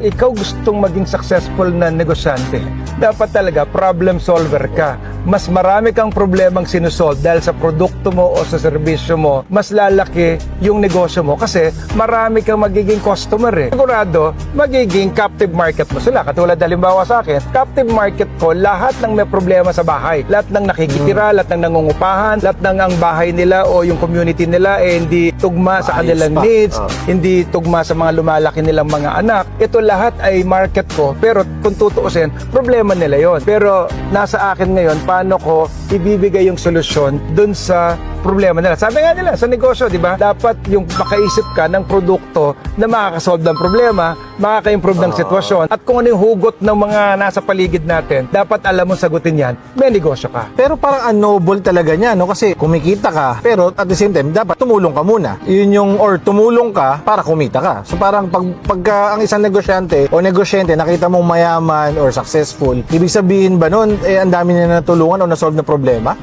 ikaw gustong maging successful na negosyante, dapat talaga problem solver ka. Mas marami kang problemang sinusolve dahil sa produkto mo o sa serbisyo mo, mas lalaki yung negosyo mo kasi marami kang magiging customer eh. Sigurado, magiging captive market mo sila. Katulad halimbawa sa akin, captive market ko lahat ng may problema sa bahay. Lahat ng nakikitira, lahat ng nangungupahan, lahat ng ang bahay nila o yung community nila eh hindi tugma sa kanilang needs, Ah. hindi tugma sa mga lumalaki nilang mga anak. Ito lahat ay market ko. Pero kung tutuusin, problema nila yon. Pero nasa akin ngayon, paano ko ibibigay yung solusyon dun sa problema nila. Sabi nga nila, sa negosyo, di ba? Dapat yung makaisip ka ng produkto na makakasolve ng problema, makaka-improve ng sitwasyon, at kung ano yung hugot ng mga nasa paligid natin, dapat alam mo sagutin yan, may negosyo ka. Pero parang unnoble talaga niya, no? Kasi kumikita ka, pero at the same time, dapat tumulong ka muna. Yun yung, or tumulong ka para kumita ka. So parang pag, pagka ang isang negosyante o negosyante, nakita mong mayaman or successful, ibig sabihin ba nun, eh, ang dami niya natulungan o nasolve na problema?